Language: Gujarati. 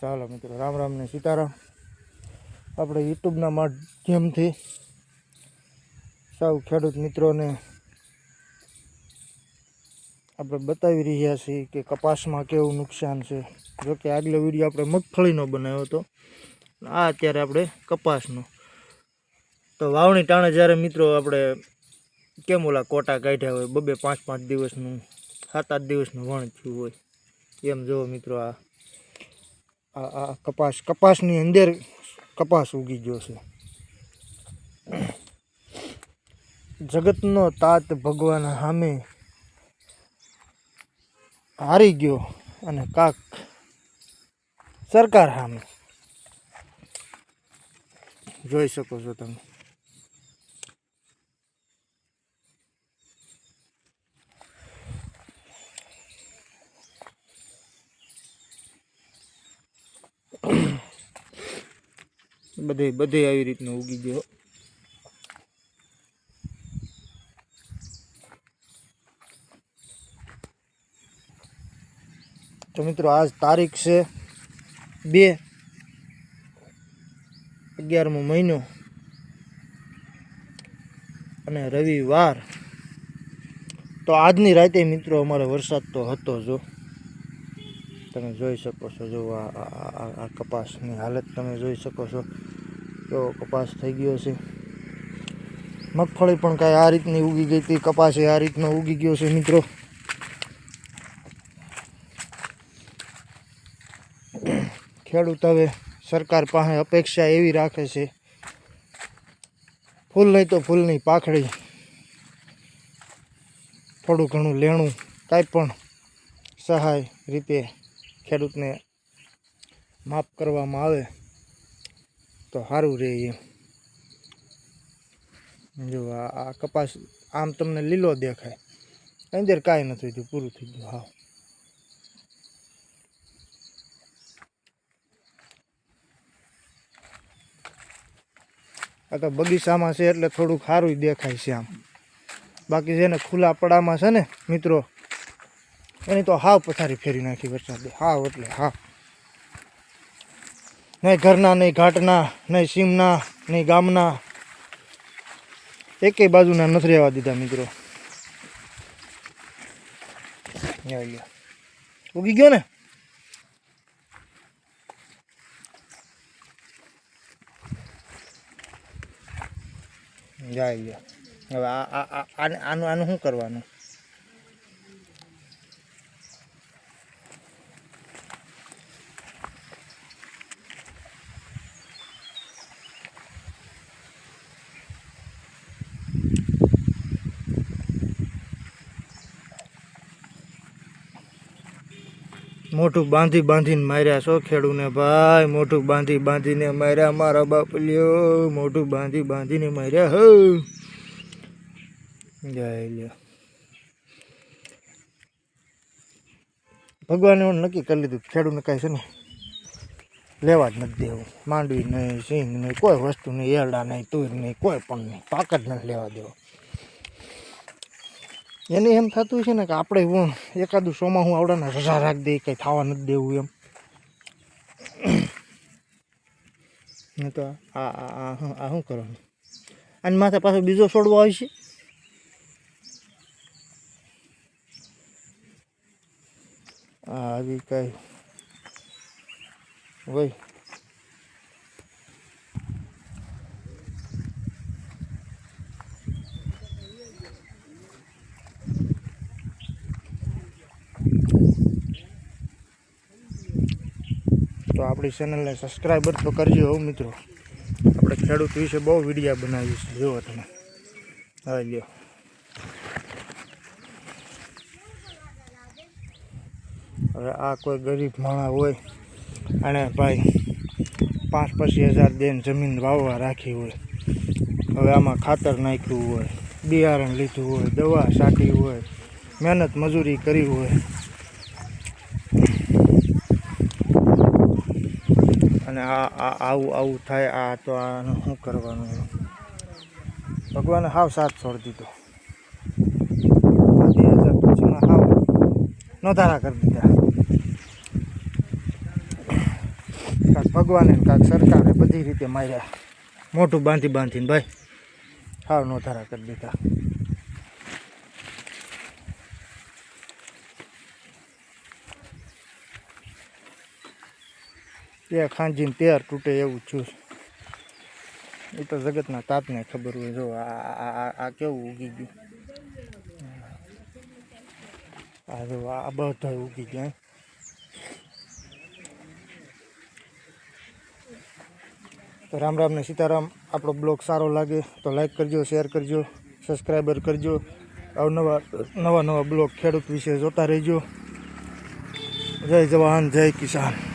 ચાલો મિત્રો, રામ રામ ને સીતારામ. આપણે યુટ્યુબના માધ્યમથી સૌ ખેડૂત મિત્રોને આપણે બતાવી રહ્યા છીએ કે કપાસમાં કેવું નુકસાન છે. જો કે આગલો વીડિયો આપણે મગફળીનો બનાવ્યો હતો. આ અત્યારે આપણે કપાસનો. તો વાવણી ટાણે જ્યારે મિત્રો આપણે કેમ ઓલા કોટા કાઢ્યા હોય, બબે પાંચ પાંચ દિવસનું, સાત આઠ દિવસનું વણ થયું હોય, એમ જુઓ મિત્રો આ આ આ કપાસ, કપાસની અંદર કપાસ ઉગી ગયો છે. જગતનો તાત ભગવાન સામે હારી ગયો અને કાક સરકાર સામે. જોઈ શકો છો તમે. બધે બધે આવી રીતનું ઉગી ગયો. તો મિત્રો, આજ તારીખ છે બે અગિયારમો મહિનો અને રવિવાર. તો આજની રાતે મિત્રો અમારે વરસાદ તો હતો જો તમે જોઈ શકો છો, જો આ કપાસની હાલત તમે જોઈ શકો છો તો કપાસ થઈ ગયો છે. મગફળી પણ કાંઈ આ રીતની ઉગી ગઈ હતી, કપાસ એ આ રીતનો ઉગી ગયો છે, મિત્રો. ખેડૂત હવે સરકાર પાસે અપેક્ષા એવી રાખે છે, ફૂલ નહીં તો ફૂલની પાખડી, થોડું ઘણું લેણું, કાંઈ પણ સહાય રીતે ખેડૂતને માફ કરવામાં આવે તો સારું રહે એમ. જો આ કપાસ આમ તમને લીલો દેખાય. અંદર કાંઈ નથી થયું પૂરું થઈ ગયું, હા. આ તો બગીચામાં છે એટલે થોડુંક સારું દેખાય છે આમ. બાકી છે ને ખુલ્લા પડામાં છે ને, મિત્રો એની તો હાવ પથારી ફેરી નાખી વરસાદે. હાવ એટલે, હાવ. નહીં ઘરના નહીં ઘાટના નહીં સીમના નહીં ગામના. એકેય બાજુના નથી રહેવા દીધા મિત્રો. ઉગી ગયો ને? જાય ગયા. હવે આનું આનું શું કરવાનું? મોઢું બાંધી બાંધીને માર્યા છો ખેડૂને ભાઈ? મોઢું બાંધી બાંધીને માર્યા મારા બાપ લ્યો મોઢું બાંધી બાંધીને માર્યા હો. લ્યો. ભગવાને એવું નક્કી કરી લીધું ખેડૂને કાંઈ છે ને લેવા જ નથી દેવું. માંડવી નહીં સિંગ નહીં, કોઈ વસ્તુ નહીં, એરડા નહીં, તુર નહીં, કોઈ પણ નહીં, પાક જ નથી લેવા દેવો. એને એમ થતું છે ને કે આપણે હું એકાદું શોમાં હું આવડાના રજા રાખી દઈ કંઈ થવા નથી દેવું એમ. નહીં તો આ આ આ શું કરવાનું? આની માથે પાછો બીજો છોડવો હોય આ આવી કઈ. હોય આપણી ચેનલને સબસ્ક્રાઈબર તો કરજો હો મિત્રો. આપણે ખેડૂત વિશે બહુ વિડીયા બનાવીએ છીએ. જુઓ તમે. હા લ્યો. હવે આ કોઈ ગરીબ માણા હોય અને ભાઈ પાંચ પચીસ હજાર દેન જમીન વાવવા રાખી હોય. હવે આમાં ખાતર નાખ્યું હોય, બિયારણ લીધું હોય, દવા છાંટી હોય, મહેનત મજૂરી કરી હોય. અને આ આવું આવું થાય, આ તો આનું શું કરવાનું ભગવાને હાવ સાથ છોડી દીધો. બે હાવ નોધારા કરી દીધા. કાંક ભગવાને કાંક સરકારે બધી રીતે માર્યા. મોટું બાંધી બાંધીને ભાઈ, હાવ નોધારા કરી દીધા. એ ખાંજીને તેર તૂટે એવું છું. એ તો જગતના તાતને ખબર હોય. જો આ, આ- આ આ કેવું ઉગી ગયું. આ જો આ બધા ઉગી ગયા તો રામ રામ ને સીતારામ, આપણો બ્લોગ સારો લાગે તો લાઈક કરજો, શેર કરજો, સબસ્ક્રાઈબર કરજો. અવનવા નવા નવા બ્લોગ ખેડૂત વિશે જોતા રહેજો. જય જવાન, જય કિસાન.